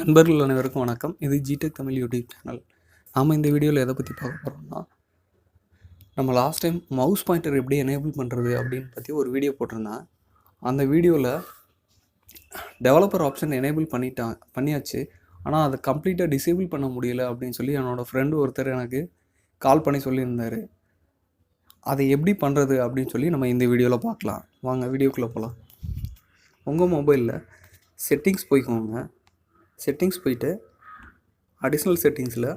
நண்பர்கள் அனைவருக்கும் வணக்கம். இது ஜிடெக் தமிழ் யூடியூப் சேனல் நாம் இந்த வீடியோவில் எதை பற்றி பார்க்க போகிறோம்னா நம்ம லாஸ்ட் டைம் மவுஸ் பாயிண்டர் எப்படி எனேபிள் பண்ணுறது அப்படின்னு பற்றி ஒரு வீடியோ போட்டிருந்தேன். அந்த வீடியோவில் டெவலப்பர் ஆப்ஷன் எனேபிள் பண்ணிட்டான் பண்ணியாச்சு. ஆனால் அதை கம்ப்ளீட்டாக டிசேபிள் பண்ண முடியல அப்படின்னு சொல்லி என்னோடய ஃப்ரெண்டு ஒருத்தர் எனக்கு கால் பண்ணி சொல்லியிருந்தார். அதை எப்படி பண்ணுறது அப்படின்னு சொல்லி நம்ம இந்த வீடியோவில் பார்க்கலாம். வாங்க வீடியோக்குள்ளே போகலாம் உங்கள் மொபைலில் செட்டிங்ஸ் போய்க்கோங்க. செட்டிங்ஸ் போயிட்டு அடிஷ்னல் செட்டிங்ஸில்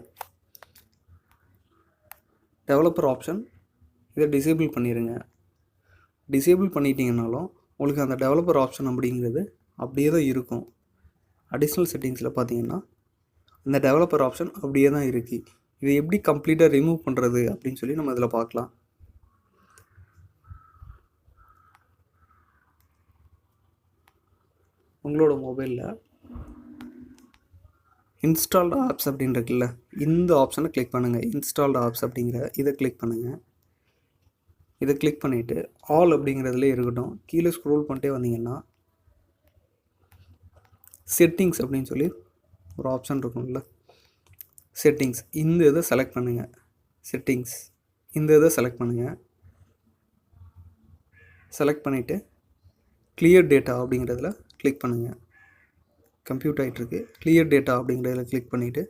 டெவலப்பர் ஆப்ஷன் இதை டிசேபிள் பண்ணிடுங்க டிசேபிள் பண்ணிட்டீங்கனாலும் உங்களுக்கு அந்த டெவலப்பர் ஆப்ஷன் அப்படிங்கிறது அப்படியே தான் இருக்கும். அடிஷ்னல் செட்டிங்ஸில் பார்த்தீங்கன்னா அந்த டெவலப்பர் ஆப்ஷன் அப்படியே தான் இருக்குது இதை எப்படி கம்ப்ளீட்டாக ரிமூவ் பண்ணுறது அப்படின்னு சொல்லி நம்ம இதில் பார்க்கலாம். உங்களோட மொபைலில் இன்ஸ்டால்டு ஆப்ஸ் அப்படின்னு இருக்குல்ல இந்த ஆப்ஷனை கிளிக் பண்ணுங்கள் இன்ஸ்டால்டு ஆப்ஸ் அப்படிங்கிற இதை கிளிக் பண்ணுங்கள் இதை கிளிக் பண்ணிவிட்டு ஆல் அப்படிங்கிறதுல இருக்கட்டும் கீழே ஸ்க்ரோல் பண்ணிட்டே வந்தீங்கன்னா செட்டிங்ஸ் அப்படின்னு சொல்லி ஒரு ஆப்ஷன் இருக்கும்ல. செட்டிங்ஸ் இந்த இதை செலக்ட் பண்ணுங்கள் செட்டிங்ஸ் இந்த இதை செலக்ட் பண்ணுங்கள் செலக்ட் பண்ணிவிட்டு கிளியர் டேட்டா அப்படிங்கிறதுல கிளிக் பண்ணுங்கள் கம்ப்யூட் ஆகிட்டுருக்கு கிளியர் டேட்டா அப்படிங்கிறதுல கிளிக் பண்ணிவிட்டு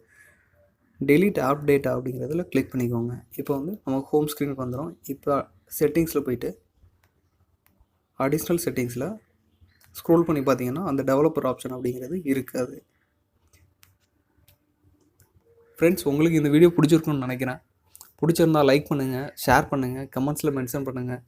டெலிட் ஆப் டேட்டா அப்படிங்கிறதுல கிளிக் பண்ணிக்கோங்க. இப்போ வந்து நம்ம ஹோம் ஸ்க்ரீனுக்கு வந்துடும் இப்போ செட்டிங்ஸில் போயிட்டு அடிஷ்னல் செட்டிங்ஸில் ஸ்க்ரோல் பண்ணி பார்த்தீங்கன்னா அந்த டெவலப்பர் ஆப்ஷன் அப்படிங்கிறது இருக்காது. ஃப்ரெண்ட்ஸ் உங்களுக்கு இந்த வீடியோ பிடிச்சிருக்குன்னு நினைக்கிறேன். பிடிச்சிருந்தா லைக் பண்ணுங்கள் ஷேர் பண்ணுங்கள் கமெண்ட்ஸில் மென்ஷன் பண்ணுங்கள்